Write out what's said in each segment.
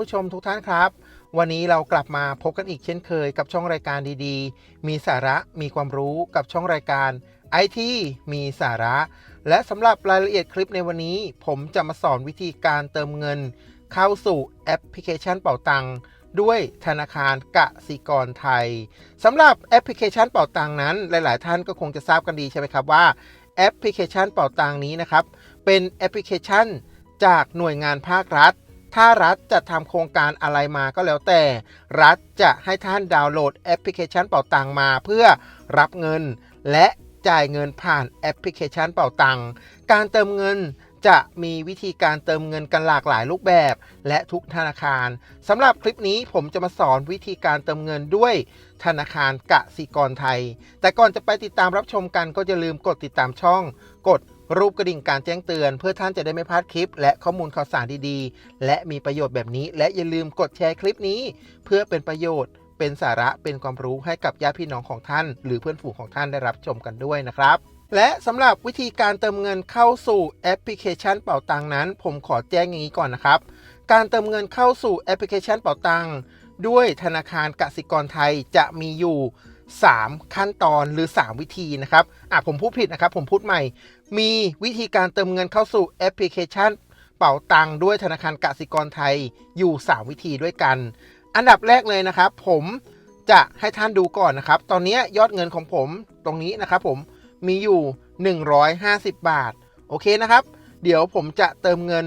ผู้ชมทุกท่านครับ วันนี้เรากลับมาพบกันอีกเช่นเคยกับช่องรายการดีๆ มีสาระมีความรู้กับช่องรายการ IT มีสาระ และสำหรับรายละเอียดคลิปในวันนี้ ผมจะมาสอนวิธีการเติมเงิน เข้าสู่แอปพลิเคชันเป๋าตังค์ด้วยธนาคารกสิกรไทยสำหรับแอปพลิเคชันเป๋าตังค์นั้น หลาย ๆ ท่านก็คงจะทราบกันดีใช่ไหมครับว่าแอปพลิเคชันเป๋าตังค์นี้นะครับ เป็นแอปพลิเคชันจากหน่วยงานภาครัฐ ถ้ารัฐจะทำโครงการอะไรมาก็แล้วแต่ รัฐจะให้ท่านดาวน์โหลดแอปพลิเคชันเป๋าตังมาเพื่อรับเงิน และจ่ายเงินผ่านแอปพลิเคชันเป๋าตังการเติมเงินจะมีวิธีการเติมเงินกันหลากหลายรูปแบบ และทุกธนาคารสำหรับคลิปนี้ผมจะมาสอนวิธีการเติมเงินด้วยธนาคารกสิกรไทย แต่ก่อนจะไปติดตามรับชมกันก็อย่าลืมกดติดตามช่อง กด รูปกระดิ่งการแจ้งเตือน เพื่อท่านจะได้ไม่พลาดคลิป และข้อมูลข่าวสารดีๆ และมีประโยชน์แบบนี้ และอย่าลืมกดแชร์คลิปนี้ เพื่อเป็นประโยชน์เป็นสาระเป็นความรู้ให้กับญาติพี่น้องของท่าน หรือเพื่อนฝูงของท่านได้รับชมกันด้วยนะครับ และสำหรับวิธีการเติมเงินเข้าสู่แอปพลิเคชันเป๋าตังนั้น ผมขอแจ้งอย่างนี้ก่อนนะครับ การเติมเงินเข้าสู่แอปพลิเคชันเป๋าตังด้วยธนาคารกสิกรไทยจะมีอยู่ 3 ขั้นตอนหรือ 3 วิธีนะครับ อะผมพูดผิดนะครับ ผมพูดใหม่ มีวิธีการเติมเงินเข้าสู่แอปพลิเคชัน เป๋าตังค์ด้วยธนาคารกสิกรไทยอยู่ 3 วิธีด้วยกัน อันดับแรกเลยนะครับ ผมจะให้ท่านดูก่อนนะครับ ตอนนี้ยอดเงินของผมตรงนี้นะครับผมมีอยู่ 150 บาท โอเคนะครับ เดี๋ยวผมจะเติมเงิน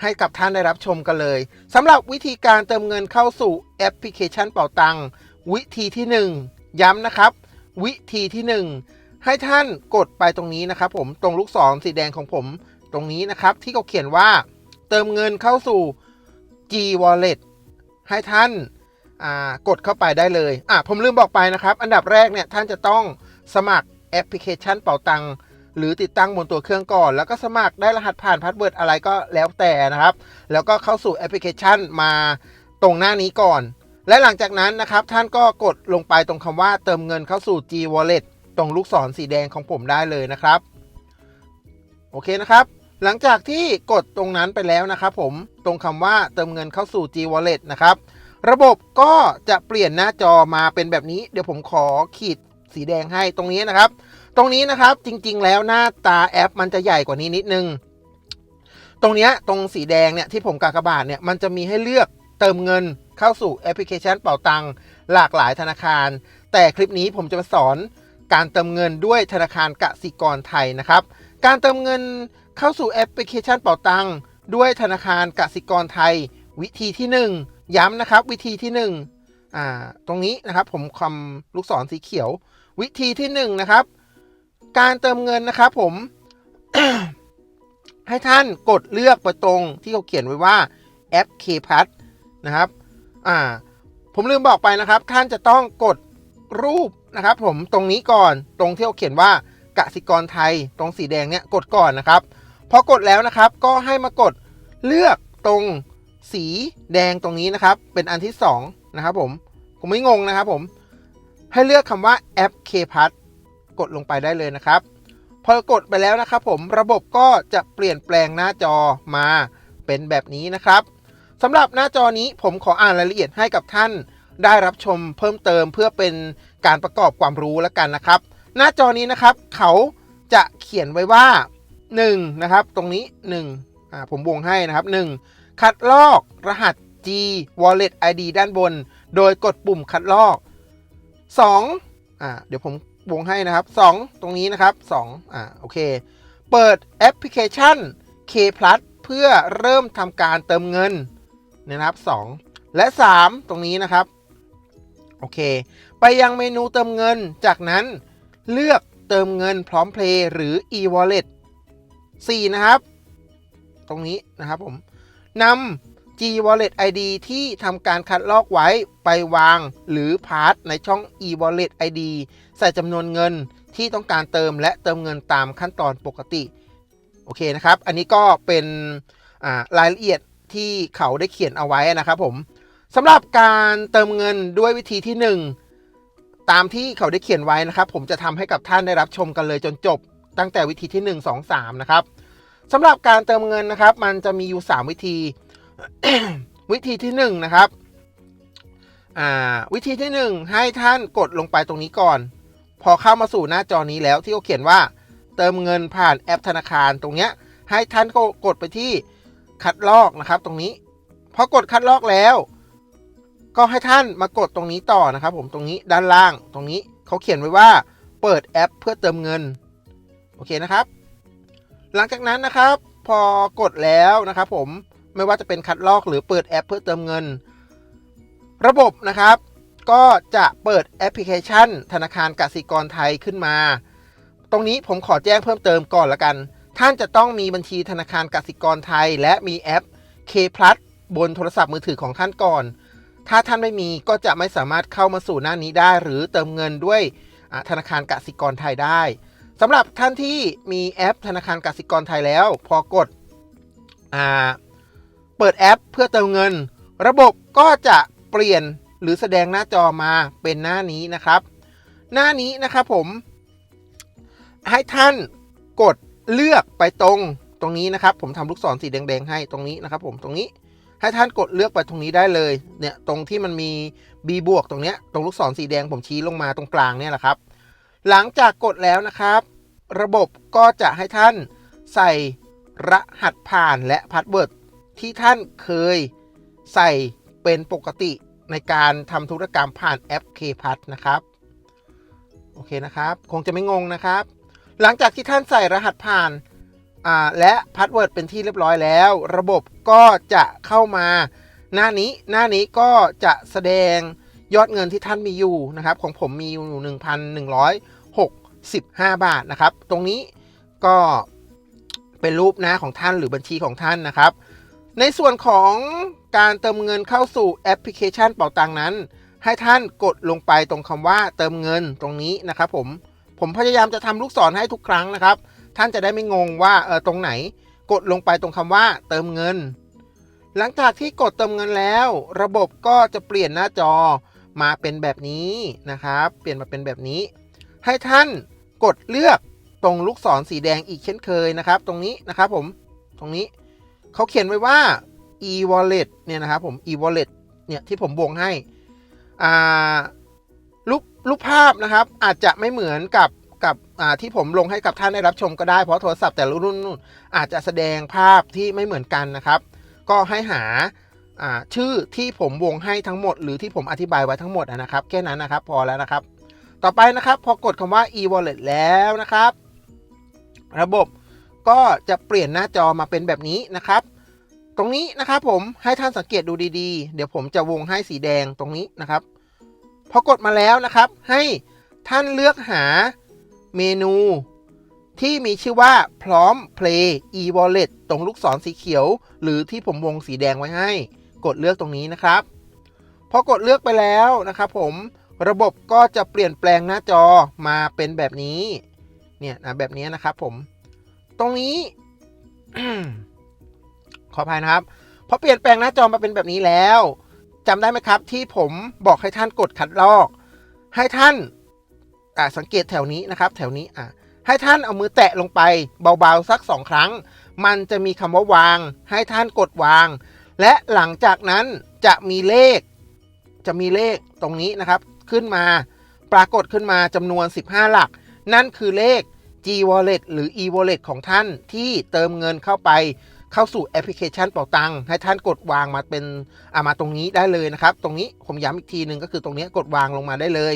ให้กับท่านได้รับชมกันเลยสำหรับวิธีการเติมเงินเข้าสู่แอปพลิเคชันเป๋าตังค์วิธีที่ 1 ย้ำนะครับ วิธีที่ 1 ให้ท่านกดไปตรงนี้นะครับ ผมตรงลูกศรสีแดงของผมตรงนี้นะครับ ที่เขาเขียนว่าเติมเงินเข้าสู่ G Wallet ให้ท่านกดเข้าไปได้เลยอะผมลืมบอกไปนะครับ อันดับแรกเนี่ยท่านจะต้องสมัครแอปพลิเคชันเป๋าตังหรือติดตั้งบนตัวเครื่องก่อน แล้วก็สมัครได้รหัสผ่านพาสเวิร์ดอะไรก็แล้วแต่นะครับ แล้วก็เข้าสู่แอปพลิเคชันมาตรงหน้านี้ก่อน และหลังจากนั้นนะครับท่านก็กดลงไปตรงคำว่าเติมเงินเข้าสู่ G Wallet ตรงลูกศรสีแดงของผมได้เลยนะครับ โอเคนะครับ หลังจากที่กดตรงนั้นไปแล้วนะครับผมตรงคำว่าเติมเงินเข้าสู่ G Wallet นะครับ ระบบก็จะเปลี่ยนหน้าจอมาเป็นแบบนี้ เดี๋ยวผมขอขีดสีแดงให้ตรงนี้นะครับ ตรงนี้นะครับจริงๆ แล้วหน้าตาแอปมันจะใหญ่กว่านี้นิดนึง ตรงนี้ตรงสีแดงเนี่ยที่ผมกากบาทเนี่ยมันจะมีให้เลือกเติมเงินเข้าสู่แอปพลิเคชันเป๋าตังหลากหลายธนาคาร แต่คลิปนี้ผมจะมาสอน การเติมเงินด้วยธนาคารกสิกรไทยนะครับ การเติมเงินเข้าสู่แอปพลิเคชันเป๋าตังด้วยธนาคารกสิกรไทย วิธีที่ 1 ย้ำนะครับวิธีที่1อ่าตรงนี้นะครับผมคำลูกศรสีเขียว วิธีที่1นะครับการเติมเงินนะครับผมให้ท่านกดเลือกไปตรงที่เขาเขียนไว้ว่าแอป K p a s นะครับ อ่า ผมลืมบอกไปนะครับ ท่านจะต้องกดรูป นะครับผมตรงนี้ก่อนตรงที่เขาเขียนว่ากสิกรไทย ตรงสีแดงเนี่ยกดก่อนนะครับพอกดแล้วนะครับก็ให้มากดเลือกตรงสีแดงตรงนี้นะครับ เป็นอันที่2นะครับผมผมไม่งงนะครับผมให้เลือกคำว่าแอป K p a s กดลงไปได้เลยนะครับ พอกดไปแล้วนะครับผมระบบก็จะเปลี่ยนแปลงหน้าจอมาเป็นแบบนี้นะครับสำหรับหน้าจอนี้ผมขออ่านรายละเอียดให้กับท่านได้รับชมเพิ่มเติมเพื่อเป็น การประกอบความรู้แล้วกันนะครับ หน้าจอนี้นะครับเขาจะเขียนไว้ว่า1นะครับตรงนี้1อ่าผมวงให้นะครับ 1 คัดลอกรหัส G Wallet ID ด้านบน โดยกดปุ่มคัดลอก 2อ่าเดี๋ยวผมวงให้นะครับ 2 ตรงนี้นะครับ2อ่าโอเค เปิดแอปพลิเคชัน K Plus เพื่อเริ่มทำการเติมเงินนะครับ 2 และ 3 ตรงนี้นะครับ โอเค ไปยังเมนูเติมเงิน จากนั้นเลือกเติมเงินพร้อมเพลย์หรือ e-wallet 4 นะครับ ตรงนี้นะครับผมนำ G Wallet ID ที่ทำการคัดลอกไว้ไปวางหรือพาร์ทในช่อง e Wallet ID ใส่จำนวนเงินที่ต้องการเติมและเติมเงินตามขั้นตอนปกติ โอเคนะครับ อันนี้ก็เป็นรายละเอียดที่เขาได้เขียนเอาไว้นะครับผม สำหรับการเติมเงินด้วยวิธีที่ 1 ตามที่เขาได้เขียนไว้นะครับ ผมจะทำให้กับท่านได้รับชมกันเลยจนจบ ตั้งแต่วิธีที่ 1 2 3 นะครับสำหรับการเติมเงินนะครับ มันจะมีอยู่ 3 วิธี วิธีที่1นงนะครับวิธีที่ 1 ให้ท่านกดลงไปตรงนี้ก่อน พอเข้ามาสู่หน้าจอนี้แล้วที่เขาเขียนว่า เติมเงินผ่านแอปธนาคารตรงเนี้ยให้ท่านก็กดไปที่คัดลอกนะครับ ตรงนี้พอกดคัดลอกแล้ว ก็ให้ท่านมากดตรงนี้ต่อนะครับผมตรงนี้ด้านล่างตรงนี้เขาเขียนไว้ว่าเปิดแอปเพื่อเติมเงิน โอเคนะครับ หลังจากนั้นนะครับ พอกดแล้วนะครับผมไม่ว่าจะเป็นคัดลอกหรือเปิดแอปเพื่อเติมเงิน ระบบนะครับ ก็จะเปิดแอปพลิเคชัน ธนาคารกสิกรไทยขึ้นมา ตรงนี้ผมขอแจ้งเพิ่มเติมก่อนละกัน ท่านจะต้องมีบัญชีธนาคารกสิกรไทย และมีแอป K Plus บนโทรศัพท์มือถือของท่านก่อน ถ้าท่านไม่มีก็จะไม่สามารถเข้ามาสู่หน้านี้ได้ หรือเติมเงินด้วยธนาคารกสิกรไทยได้สำหรับท่านที่มีแอปธนาคารกสิกรไทยแล้ว พอกดอเปิดแอปเพื่อเติมเงิน ระบบก็จะเปลี่ยนหรือแสดงหน้าจอมาเป็นหน้านี้นะครับ หน้านี้นะครับผม ให้ท่านกดเลือกไปตรงตรงนี้นะครับ ผมทำลูกศรสีแดงๆให้ตรงนี้นะครับ ผมตรงนี้ ให้ท่านกดเลือกไปตรงนี้ได้เลยเนี่ยตรงที่มันมี B บวกตรงเนี้ยตรงลูกศรสีแดงผมชี้ลงมาตรงกลางเนี่ยแหละครับ หลังจากกดแล้วนะครับ ระบบก็จะให้ท่านใส่รหัสผ่านและพาสเวิร์ดที่ท่านเคยใส่เป็นปกติในการทำธุรกรรมผ่านแอป k p a s นะครับโอเคนะครับ คงจะไม่งงนะครับ หลังจากที่ท่านใส่รหัสผ่าน และพาสเวิร์ดเป็นที่เรียบร้อยแล้ว ระบบก็จะเข้ามาหน้านี้หน้านี้ก็จะแสดงยอดเงินที่ท่านมีอยู่นะครับ ของผมมีอยู่ 1,165 บาทนะครับ ตรงนี้ก็เป็นรูปหน้าของท่านหรือบัญชีของท่านนะครับ ในส่วนของการเติมเงินเข้าสู่แอปพลิเคชันเป๋าตังนั้น ให้ท่านกดลงไปตรงคำว่าเติมเงินตรงนี้นะครับผมผมพยายามจะทำลูกศรให้ทุกครั้งนะครับ ท่านจะได้ไม่งงว่าเออตรงไหน กดลงไปตรงคำว่าเติมเงิน หลังจากที่กดเติมเงินแล้ว ระบบก็จะเปลี่ยนหน้าจอมาเป็นแบบนี้นะครับ เปลี่ยนมาเป็นแบบนี้ ให้ท่านกดเลือกตรงลูกศรสีแดงอีกเช่นเคยนะครับ ตรงนี้นะครับผมตรงนี้เขาเขียนไว้ว่า e-wallet เนี่ยนะครับผม e-wallet เนี่ยที่ผมบวงให้อ่ารูปรูปภาพนะครับอาจจะไม่เหมือนกับ ที่ผมลงให้กับท่านได้รับชมก็ได้เพราะโทรศัพท์แต่ละรุ่นอาจจะแสดงภาพที่ไม่เหมือนกันนะครับ ก็ให้หาชื่อที่ผมวงให้ทั้งหมด หรือที่ผมอธิบายไว้ทั้งหมดนะครับแค่นั้นนะครับพอแล้วนะครับ ต่อไปนะครับพอกดคำว่า e-wallet แล้วนะครับ ระบบก็จะเปลี่ยนหน้าจอมาเป็นแบบนี้นะครับ ตรงนี้นะครับผมให้ท่านสังเกตดูดีๆ เดี๋ยวผมจะวงให้สีแดงตรงนี้นะครับพอกดมาแล้วนะครับ ให้ท่านเลือกหา เมนู ที่มีชื่อว่าพร้อม Play e-wallet ตรงลูกศรสีเขียว หรือที่ผมวงสีแดงไว้ให้ กดเลือกตรงนี้นะครับพอกดเลือกไปแล้วนะครับผมระบบก็จะเปลี่ยนแปลงหน้าจอมาเป็นแบบนี้ เนี่ยนะแบบนี้นะครับผม ตรงนี้ ขออภัยนะครับพอเปลี่ยนแปลงหน้าจอมาเป็นแบบนี้แล้วจำได้ไหมครับ ที่ผมบอกให้ท่านกดคัดลอก ให้ท่าน อ่าสังเกตแถวนี้นะครับ แถวนี้อ่าให้ท่านเอามือแตะลงไปเบาๆสักสองครั้ง มันจะมีคำว่าวาง ให้ท่านกดวาง และหลังจากนั้นจะมีเลข จะมีเลขตรงนี้นะครับ ขึ้นมา ปรากฏขึ้นมาจำนวน 15 หลัก นั่นคือเลข G Wallet หรือ E Wallet ของท่านที่เติมเงินเข้าไป เข้าสู่แอปพลิเคชันเป๋าตังค์ให้ท่านกดวางมาเป็นอามาตรงนี้ได้เลยนะครับ ตรงนี้ผมย้ำอีกทีหนึ่งก็คือตรงนี้กดวางลงมาได้เลย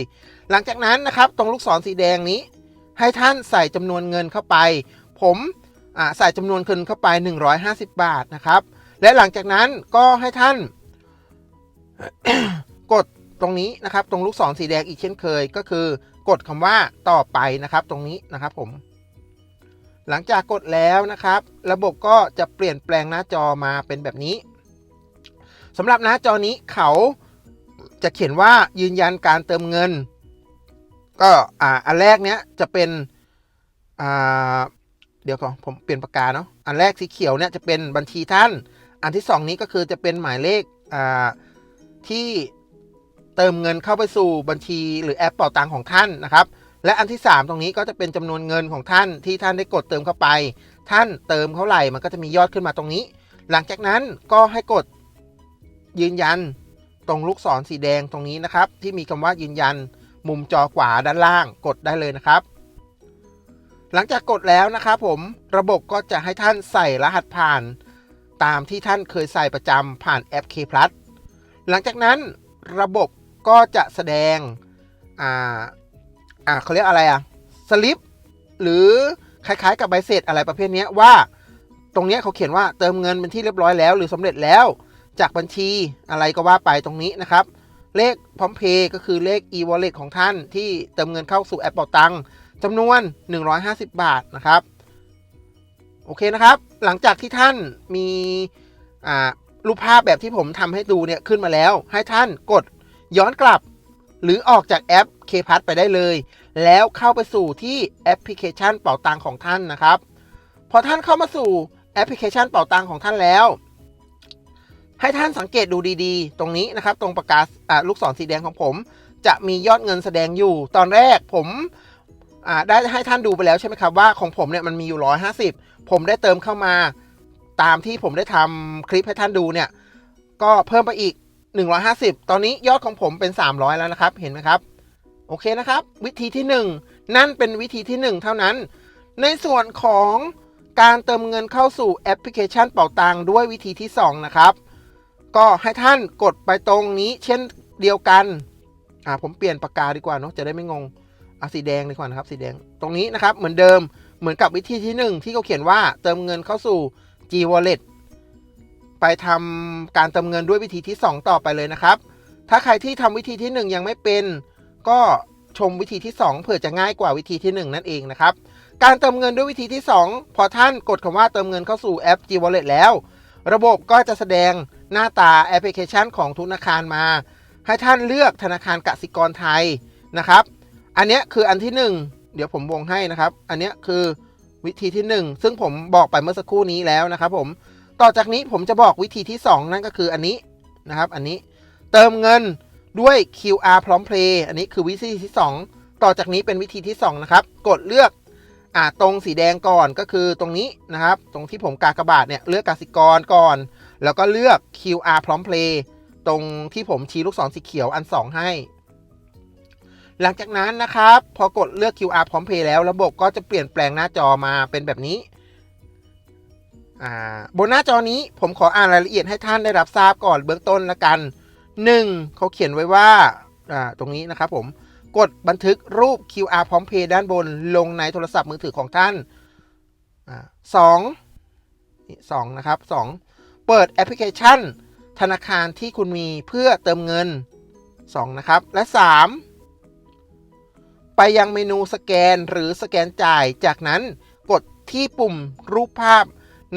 หลังจากนั้นนะครับ ตรงลูกศรสีแดงนี้ ให้ท่านใส่จำนวนเงินเข้าไป ผมใส่จำนวนเงินเข้าไป 150 บาทนะครับ และหลังจากนั้นก็ให้ท่านกดตรงนี้นะครับ ตรงลูกศรสีแดงอีกเช่นเคย ก็คือกดคำว่าต่อไปนะครับ ตรงนี้นะครับผม หลังจากกดแล้วนะครับ ระบบก็จะเปลี่ยนแปลงหน้าจอมาเป็นแบบนี้สำหรับหน้าจอนี้เขาจะเขียนว่ายืนยันการเติมเงิน ก็อ่าอันแรกเนี้ยจะเป็นอ่าเดี๋ยวก่อนผมเปลี่ยนปากกาเนาะอันแรกสีเขียวเนี่ยจะเป็นบัญชีท่าน อันที่สองนี้ก็คือจะเป็นหมายเลขอ่าที่เติมเงินเข้าไปสู่บัญชีหรือแอปเป่าตังของท่านนะครับ และอันที่ 3 ตรงนี้ก็จะเป็นจำนวนเงินของท่านที่ท่านได้กดเติมเข้าไป ท่านเติมเท่าไหร่มันก็จะมียอดขึ้นมาตรงนี้ หลังจากนั้นก็ให้กดยืนยันตรงลูกศรสีแดงตรงนี้นะครับ ที่มีคำว่ายืนยันมุมจอขวาด้านล่างกดได้เลยนะครับ หลังจากกดแล้วนะครับผมระบบก็จะให้ท่านใส่รหัสผ่าน ตามที่ท่านเคยใส่ประจำผ่านแอป K Plus หลังจากนั้นระบบก็จะแสดง อ่าเขาเรียกอะไรอะสลิปหรือคล้ายๆ กับใบเสร็จอะไรประเภทนี้ว่า ตรงนี้เขาเขียนว่าเติมเงินเป็นที่เรียบร้อยแล้ว หรือสำเร็จแล้วจากบัญชีอะไรก็ว่าไปตรงนี้นะครับ เลขพร้อมเพย์ก็คือเลข e-wallet ของท่านที่เติมเงินเข้าสู่แอปเป่าตังค์จำนวน 150 บาทนะครับ โอเคนะครับ หลังจากที่ท่านมีรูปภาพแบบที่ผมทำให้ดูเนี่ยขึ้นมาแล้ว ให้ท่านกดย้อนกลับ หรือออกจากแอป k p a s ไปได้เลย แล้วเข้าไปสู่ที่แอปพลิเคชันเป่าตังของท่านนะครับ พอท่านเข้ามาสู่แอปพลิเคชันเป่าตังของท่านแล้ว ให้ท่านสังเกตดูดีๆ ตรงนี้นะครับ ตรงประกาศลูกศรสีแดงของผม จะมียอดเงินแสดงอยู่ ตอนแรกผมได้ให้ท่านดูไปแล้วใช่ไหมครับว่าของผมเนี่ยมันมีอยู่ 150 ผมได้เติมเข้ามาตามที่ผมได้ทำคลิปให้ท่านดูเนี่ย ก็เพิ่มไปอีก 150 ตอนนี้ยอดของผมเป็น 300 แล้วนะครับ เห็นไหมครับ โอเคนะครับ วิธีที่ 1 นั่นเป็นวิธีที่ 1 เท่านั้น ในส่วนของการเติมเงินเข้าสู่แอปพลิเคชันเป่าตังด้วยวิธีที่ 2 นะครับ ก็ให้ท่านกดไปตรงนี้เช่นเดียวกันอ่าผมเปลี่ยนปากกาดีกว่าเนาะจะได้ไม่งงเอาสีแดงดีกว่านะครับสีแดงตรงนี้นะครับเหมือนเดิมเหมือนกับวิธีที่ 1 ที่เขาเขียนว่าเติมเงินเข้าสู่ G Wallet ไปทำการเติมเงินด้วยวิธีที่ 2 ต่อไปเลยนะครับ ถ้าใครที่ทำวิธีที่ 1 ยังไม่เป็น ก็ชมวิธีที่ 2 เผื่อจะง่ายกว่าวิธีที่ 1 นั่นเองนะครับ การเติมเงินด้วยวิธีที่ 2 พอท่านกดคำว่าเติมเงินเข้าสู่แอป G Wallet แล้ว ระบบก็จะแสดงหน้าตาแอปพลิเคชันของธนาคารมา ให้ท่านเลือกธนาคารกสิกรไทยนะครับ อันนี้คืออันที่ 1 เดี๋ยวผมวงให้นะครับ อันนี้คือวิธีที่ 1 ซึ่งผมบอกไปเมื่อสักครู่นี้แล้วนะครับผมต่อจากนี้ผมจะบอกวิธีที่ 2 นั่นก็คืออันนี้นะครับ อันนี้เติมเงิน ด้วย QR พร้อมเพลย์อันนี้คือวิธีที่ 2 ต่อจากนี้เป็นวิธีที่ 2 นะครับ กดเลือกอ่าตรงสีแดงก่อนก็คือตรงนี้นะครับ ตรงที่ผมกากบาทเนี่ยเลือกกสิกรก่อน แล้วก็เลือก QR พร้อมเพลย์ตรงที่ผมชี้ลูกศรสีเขียวอัน 2 ให้ หลังจากนั้นนะครับ พอกดเลือก QR พร้อมเพย์แล้วระบบก็จะเปลี่ยนแปลงหน้าจอมาเป็นแบบนี้บนหน้าจอนี้ผมขออ่านรายละเอียดให้ท่านได้รับทราบก่อนเบื้องต้นละกัน 1. เขาเขียนไว้ว่าตรงนี้นะครับผมกดบันทึกรูป QR พร้อมเพย์ด้านบนลงในโทรศัพท์มือถือของท่านอสองสองนะครับสองเปิดแอปพลิเคชัน ธนาคารที่คุณมีเพื่อเติมเงิน 2 นะครับ และ 3 ไปยังเมนูสแกนหรือสแกนจ่าย จากนั้นกดที่ปุ่มรูปภาพ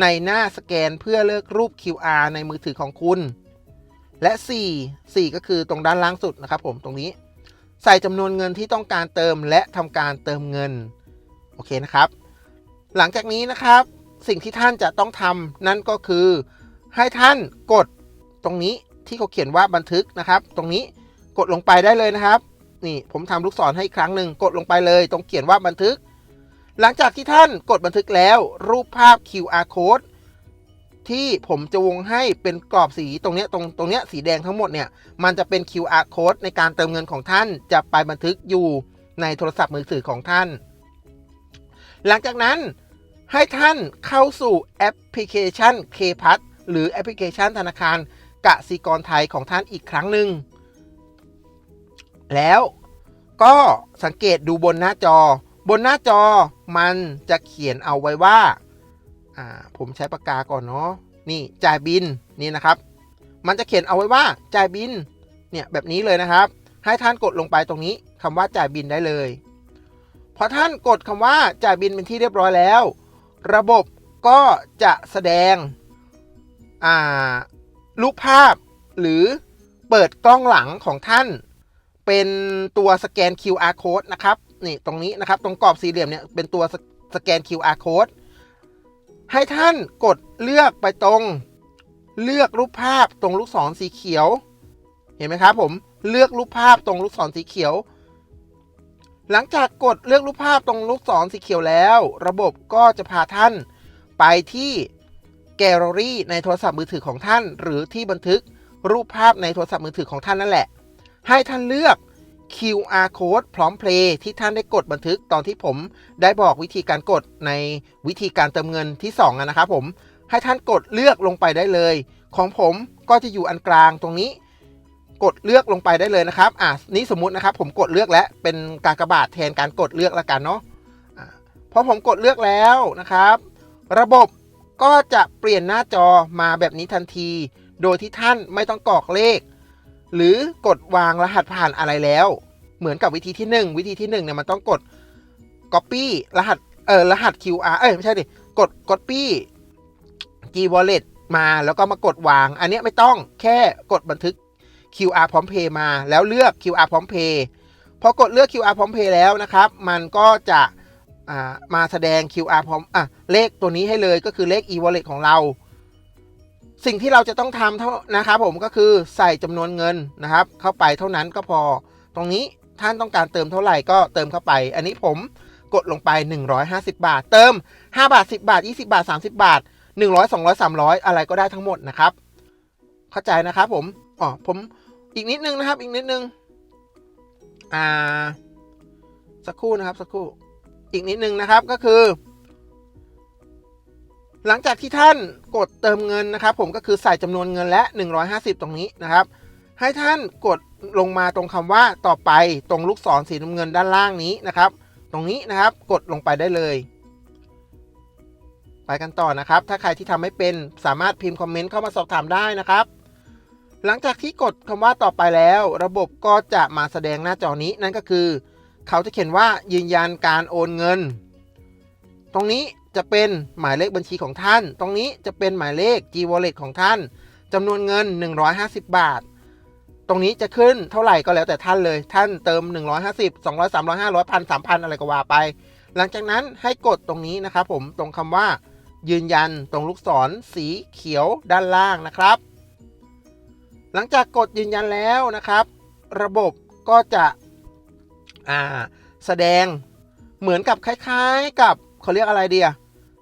ในหน้าสแกนเพื่อเลือกรูป QR ในมือถือของคุณ และ 4 4 ก็คือตรงด้านล่างสุดนะครับผมตรงนี้ ใส่จำนวนเงินที่ต้องการเติมและทำการเติมเงิน โอเคนะครับ หลังจากนี้นะครับสิ่งที่ท่านจะต้องทำนั่นก็คือ ให้ท่านกดตรงนี้ที่เขาเขียนว่าบันทึกนะครับ ตรงนี้กดลงไปได้เลยนะครับ นี่ผมทำลูกศรให้อีกครั้งหนึ่งกดลงไปเลย ตรงเขียนว่าบันทึก หลังจากที่ท่านกดบันทึกแล้ว รูปภาพ QR code ที่ผมจะวงให้เป็นกรอบสีตรงเนี้ยตรงตรงเนี้ยสีแดงทั้งหมดเนี่ยมันจะเป็น QR code ในการเติมเงินของท่านจะไปบันทึกอยู่ในโทรศัพท์มือถือของท่าน หลังจากนั้นให้ท่านเข้าสู่แอปพลิเคชัน k p a s หรือแอปพลิเคชันธนาคารกสิกรไทยของท่านอีกครั้งหนึ่ง แล้วก็สังเกตดูบนหน้าจอบนหน้าจอมันจะเขียนเอาไว้ว่า อ่าผมใช้ปากกาก่อนเนาะนี่จ่ายบินนี่นะครับ มันจะเขียนเอาไว้ว่าจ่ายบินเนี่ยแบบนี้เลยนะครับ ให้ท่านกดลงไปตรงนี้คำว่าจ่ายบินได้เลยพอท่านกดคำว่าจ่ายบินเป็นที่เรียบร้อยแล้ว ระบบก็จะแสดงอ่ารูปภาพหรือเปิดกล้องหลังของท่าน เป็นตัวสแกน QR code นะครับนี่ตรงนี้นะครับ ตรงกรอบสี่เหลี่ยมเนี่ยเป็นตัวสแกน QR code ให้ท่านกดเลือกไปตรง เลือกรูปภาพตรงลูกศรสีเขียว เห็นไหมครับผมเลือกรูปภาพตรงลูกศรสีเขียว หลังจากกดเลือกรูปภาพตรงลูกศรสีเขียวแล้ว ระบบก็จะพาท่านไปที่แกลเลอรี่ในโทรศัพท์มือถือของท่าน หรือที่บันทึกรูปภาพในโทรศัพท์มือถือของท่านนั่นแหละ ให้ท่านเลือก QR code พร้อมเพลย์ที่ท่านได้กดบันทึกตอนที่ผมได้บอกวิธีการกดในวิธีการเติมเงินที่2อะนะครับผม ให้ท่านกดเลือกลงไปได้เลย ของผมก็จะอยู่อันกลางตรงนี้ กดเลือกลงไปได้เลยนะครับอะนี่สมมุตินะครับ ผมกดเลือกแล้วเป็นกากบาทแทนการกดเลือกละกันเนาะอะพอผมกดเลือกแล้วนะครับ ระบบก็จะเปลี่ยนหน้าจอมาแบบนี้ทันที โดยที่ท่านไม่ต้องกรอกเลข หรือกดวางรหัสผ่านอะไรแล้ว เหมือนกับวิธีที่ 1 วิธีที่1เนี่ยมันต้องกด Copy รหัสเออรหัส QR เอ้ยไม่ใช่ดิกด Copy G Wallet มาแล้วก็มากดวาง อันนี้ไม่ต้องแค่กดบันทึก QR พร้อมเพย์มา แล้วเลือก QR พร้อมเพย์พอกดเลือก QR พร้อมเพย์แล้วนะครับ มันก็จะามาแสดง QR พร้อมอะเลขตัวนี้ให้เลยก็คือเลข e-wallet ของเรา สิ่งที่เราจะต้องทำเท่านะครับผมก็คือใส่จำนวนเงินนะครับ เข้าไปเท่านั้นก็พอ ตรงนี้ท่านต้องการเติมเท่าไหร่ก็เติมเข้าไป อันนี้ผมกดลงไป 150 บาท เติม 5 บาท 10 บาท 20 บาท 30 บาท 100 200 300 อะไรก็ได้ทั้งหมดนะครับ เข้าใจนะครับผมอ๋อผมอีกนิดนึงนะครับ อีกนิดนึงอ่าสักครู่นะครับสักครู่อีกนิดนึงนะครับก็คือ หลังจากที่ท่านกดเติมเงินนะครับ ผมก็คือใส่จำนวนเงินและ 150 ตรงนี้นะครับ ให้ท่านกดลงมาตรงคำว่าต่อไปตรงลูกศรสีน้ำเงินด้านล่างนี้นะครับ ตรงนี้นะครับกดลงไปได้เลย ไปกันต่อนะครับ ถ้าใครที่ทำไม่เป็นสามารถพิมพ์คอมเมนต์เข้ามาสอบถามได้นะครับ หลังจากที่กดคำว่าต่อไปแล้ว ระบบก็จะมาแสดงหน้าจอนี้นั่นก็คือ เขาจะเขียนว่ายืนยันการโอนเงิน ตรงนี้ จะเป็นหมายเลขบัญชีของท่าน ตรงนี้จะเป็นหมายเลข G Wallet ของท่านจำนวนเงิน 150 บาท ตรงนี้จะขึ้นเท่าไหร่ก็แล้วแต่ท่านเลย ท่านเติม 150 200 300 500พัน3,000อะไรก็ว่าไป หลังจากนั้นให้กดตรงนี้นะครับผมตรงคำว่า ยืนยันตรงลูกศรสีเขียวด้านล่างนะครับ หลังจากกดยืนยันแล้วนะครับ ระบบก็จะแสดงเหมือนกับคล้าย ๆกับ เขาเรียกอะไรเดีย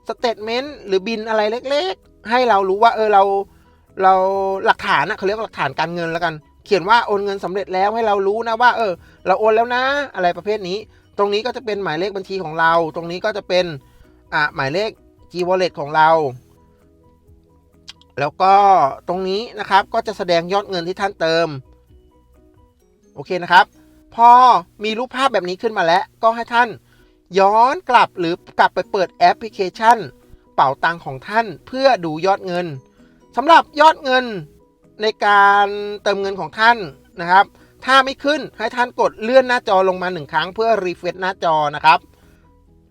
สเตทเมนต์หรือบินอะไรเล็กๆ ให้เรารู้ว่าเออเราเราหลักฐานนะเขาเรียกหลักฐานการเงินแล้วกัน เขียนว่าโอนเงินสำเร็จแล้วให้เรารู้นะว่า เออ เราโอนแล้วนะ อะไรประเภทนี้ ตรงนี้ก็จะเป็นหมายเลขบัญชีของเรา ตรงนี้ก็จะเป็นอ่าหมายเลข G Wallet ของเรา แล้วก็ตรงนี้นะครับก็จะแสดงยอดเงินที่ท่านเติมโอเคนะครับ พอมีรูปภาพแบบนี้ขึ้นมาแล้วก็ให้ท่าน ย้อนกลับหรือกลับไปเปิดแอปพลิเคชัน เป๋าตังของท่านเพื่อดูยอดเงินสำหรับยอดเงินในการเติมเงินของท่านนะครับ ถ้าไม่ขึ้นให้ท่านกดเลื่อนหน้าจอลงมาหนึ่งครั้งเพื่อรีเฟรชหน้าจอนะครับ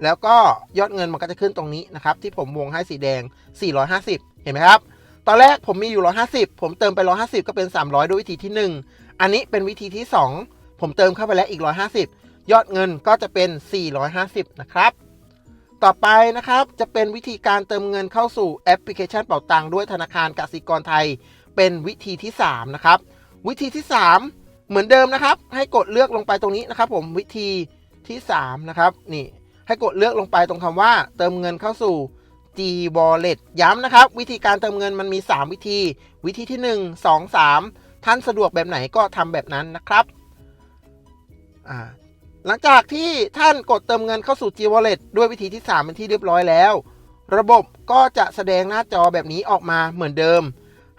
แล้วก็ยอดเงินมันก็จะขึ้นตรงนี้นะครับ ที่ผมวงให้สีแดง 450 เห็นไหมครับ ตอนแรกผมมีอยู่ 150 ผมเติมไป 150 ก็เป็น 300 ด้วยวิธีที่ 1 อันนี้เป็นวิธีที่ 2 ผมเติมเข้าไปแล้วอีก 150 ยอดเงินก็จะเป็น 450 นะครับ ต่อไปนะครับจะเป็นวิธีการเติมเงินเข้าสู่แอปพลิเคชันเป๋าตังค์ด้วยธนาคารกสิกรไทย เป็นวิธีที่ 3 นะครับ วิธีที่ 3 เหมือนเดิมนะครับ ให้กดเลือกลงไปตรงนี้นะครับ ผมวิธีที่ 3 นะครับนี่ให้กดเลือกลงไปตรงคำว่า เติมเงินเข้าสู่ G Wallet ย้ำนะครับ วิธีการเติมเงินมันมี 3 วิธี วิธีที่ 1 2 3 ท่านสะดวกแบบไหนก็ทำแบบนั้นนะครับอ่า หลังจากที่ท่านกดเติมเงินเข้าสู่ G Wallet ด้วยวิธีที่ 3 เป็นที่เรียบร้อยแล้ว ระบบก็จะแสดงหน้าจอแบบนี้ออกมาเหมือนเดิม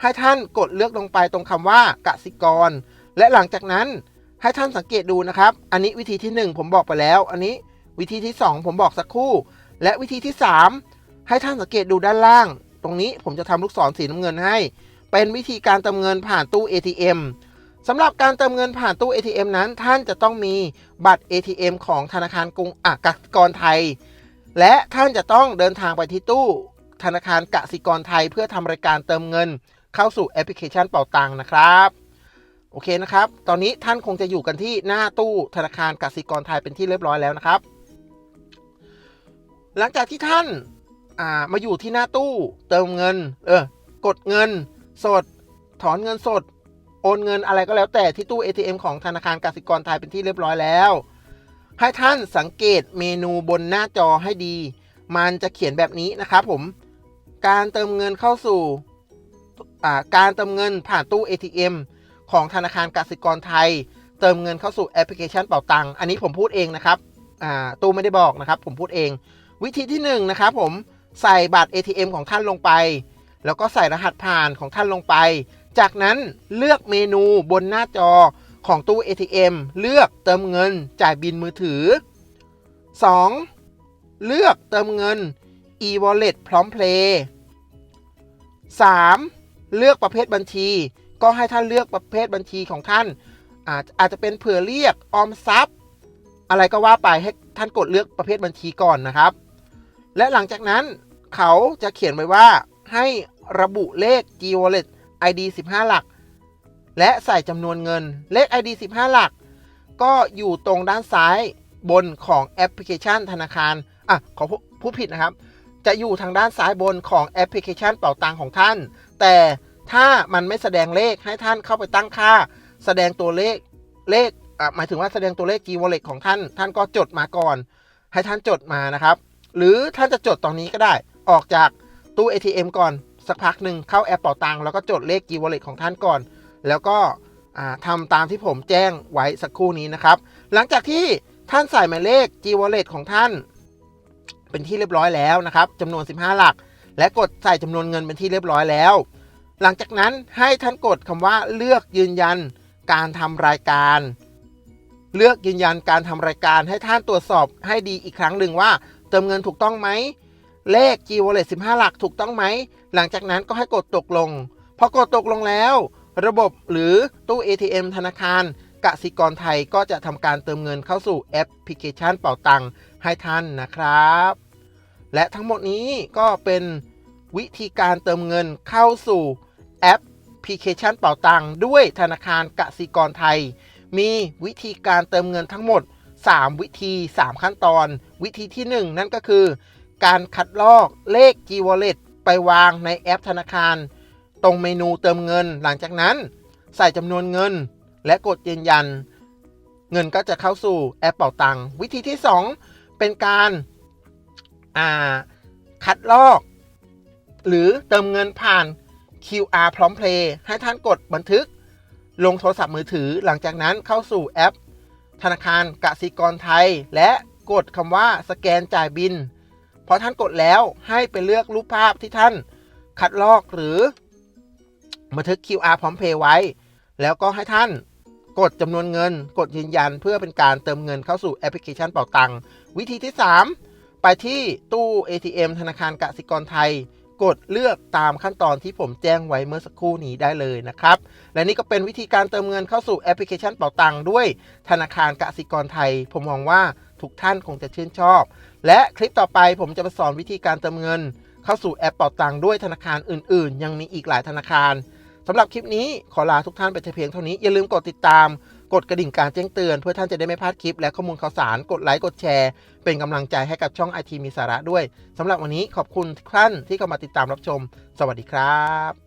ให้ท่านกดเลือกลงไปตรงคำว่ากสิกร และหลังจากนั้นให้ท่านสังเกตดูนะครับ อันนี้วิธีที่ 1 ผมบอกไปแล้ว อันนี้วิธีที่ 2 ผมบอกสักครู่ และวิธีที่ 3 ให้ท่านสังเกตดูด้านล่าง ตรงนี้ผมจะทำลูกศรสีน้ำเงินให้ เป็นวิธีการเติมเงินผ่านตู้ ATM สำหรับการเติมเงินผ่านตู้ ATM นั้น ท่านจะต้องมีบัตร ATM ของธนาคารกรุงอะกสิกรไทย และท่านจะต้องเดินทางไปที่ตู้ธนาคารกสิกรไทย เพื่อทำรายการเติมเงินเข้าสู่แอปพลิเคชันเป่าตังค์นะครับโอเคนะครับ ตอนนี้ท่านคงจะอยู่กันที่หน้าตู้ธนาคารกสิกรไทยเป็นที่เรียบร้อยแล้วนะครับ หลังจากที่ท่านามาอยู่ที่หน้าตู้ เติมเงิน เออ กดเงิน สด ถอนเงินสด อนเงินอะไรก็แล้วแต่ที่ตู้ ATM ของธนาคารกสิกรไทยเป็นที่เรียบร้อยแล้ว ให้ท่านสังเกตเมนูบนหน้าจอให้ดี มันจะเขียนแบบนี้นะครับผม การเติมเงินเข้าสู่การเติมเงินผ่านตู้ ATM ของธนาคารกสิกรไทย เติมเงินเข้าสู่แอปพลิเคชันเป๋าตังค์อันนี้ผมพูดเองนะครับตู้ไม่ได้บอกนะครับผมพูดเอง วิธีที่1นงนะครับผมใส่บัตร ATM ของท่านลงไป แล้วก็ใส่รหัสผ่านของท่านลงไป จากนั้นเลือกเมนูบนหน้าจอของตู้ ATM เลือกเติมเงินจ่ายบินมือถือ 2. เลือกเติมเงิน e-wallet พร้อมเพลย์ 3. เลือกประเภทบัญชี ก็ให้ท่านเลือกประเภทบัญชีของท่าน อาจอาจจะเป็นเผื่อเรียกออมทรัพย์ อะไรก็ว่าไปให้ท่านกดเลือกประเภทบัญชีก่อนนะครับ และหลังจากนั้นเขาจะเขียนไว้ว่าให้ระบุเลข G Wallet ID 15 หลัก และใส่จำนวนเงินเลข ID 15 หลัก ก็อยู่ตรงด้านซ้ายบนของแอปพลิเคชันธนาคาร อะ ขอพูพูดผิดนะครับ จะอยู่ทางด้านซ้ายบนของแอปพลิเคชันเป่าตังของท่าน แต่ถ้ามันไม่แสดงเลขให้ท่านเข้าไปตั้งค่า แสดงตัวเลขเลขอะหมายถึงว่าแสดงตัวเลข G Wallet ของท่าน ท่านก็จดมาก่อน ให้ท่านจดมานะครับ หรือท่านจะจดตอนนี้ก็ได้ ออกจากตู้ ATM ก่อน สักพักหนึ่งเข้าแอปเป่าตังแล้วก็จดเลข G Wallet ของท่านก่อน แล้วก็อ่าทำตามที่ผมแจ้งไว้สักครู่นี้นะครับ หลังจากที่ท่านใส่หมายเลข G Wallet ของท่าน เป็นที่เรียบร้อยแล้วนะครับจำนวน 15 หลัก และกดใส่จำนวนเงินเป็นที่เรียบร้อยแล้ว หลังจากนั้นให้ท่านกดคำว่าเลือกยืนยันการทำรายการ เลือกยืนยันการทำรายการให้ท่านตรวจสอบให้ดีอีกครั้งหนึ่งว่า เติมเงินถูกต้องไหมเลข G Wallet 15 หลักถูกต้องไหม หลังจากนั้นก็ให้กดตกลง พอกดตกลงแล้ว ระบบหรือตู้ ATM ธนาคารกสิกรไทยก็จะทำการเติมเงินเข้าสู่แอปพลิเคชันเป่าตังค์ให้ท่านนะครับ และทั้งหมดนี้ก็เป็นวิธีการเติมเงินเข้าสู่แอปพลิเคชันเป่าตังค์ด้วยธนาคารกสิกรไทย มีวิธีการเติมเงินทั้งหมด 3 วิธี 3 ขั้นตอน วิธีที่ 1 นั่นก็คือ การคัดลอกเลข G Wallet ไปวางในแอปธนาคาร ตรงเมนูเติมเงิน หลังจากนั้น ใส่จำนวนเงิน และกดยืนยัน เงินก็จะเข้าสู่แอปเป่าตังค์วิธีที่ 2 เป็นการอ่าคัดลอก หรือเติมเงินผ่าน QR พร้อมเพลย์ให้ท่านกดบันทึก ลงโทรศัพท์มือถือ หลังจากนั้นเข้าสู่แอป ธนาคารกสิกรไทย และกดคำว่าสแกนจ่ายบิน พอท่านกดแล้วให้ไปเลือกรูปภาพที่ท่านคัดลอกหรือบันทึก QR พร้อมเพย์ไว้ แล้วก็ให้ท่านกดจำนวนเงิน กดยืนยันเพื่อเป็นการเติมเงินเข้าสู่แอปพลิเคชันเป่าตังวิธีที่ 3 ไปที่ตู้ ATM ธนาคารกสิกรไทย กดเลือกตามขั้นตอนที่ผมแจ้งไว้เมื่อสักครู่นี้ได้เลยนะครับ และนี่ก็เป็นวิธีการเติมเงินเข้าสู่แอปพลิเคชันเป่าตังด้วยธนาคารกสิกรไทย ผมมองว่าทุกท่านคงจะชื่นชอบ และคลิปต่อไปผมจะมาสอนวิธีการเติมเงิน เข้าสู่แอปเป่าตังค์ด้วยธนาคารอื่น ๆ ยังมีอีกหลายธนาคารสำหรับคลิปนี้ขอลาทุกท่านไปเพียงเท่านี้ อย่าลืมกดติดตาม กดกระดิ่งการแจ้งเตือน เพื่อท่านจะได้ไม่พลาดคลิปและข้อมูลข่าวสาร กดไลค์ กดแชร์ เป็นกำลังใจให้กับช่องไอทีมีสาระด้วยสำหรับวันนี้ขอบคุณทุกท่านที่เข้ามาติดตามรับชม สวัสดีครับ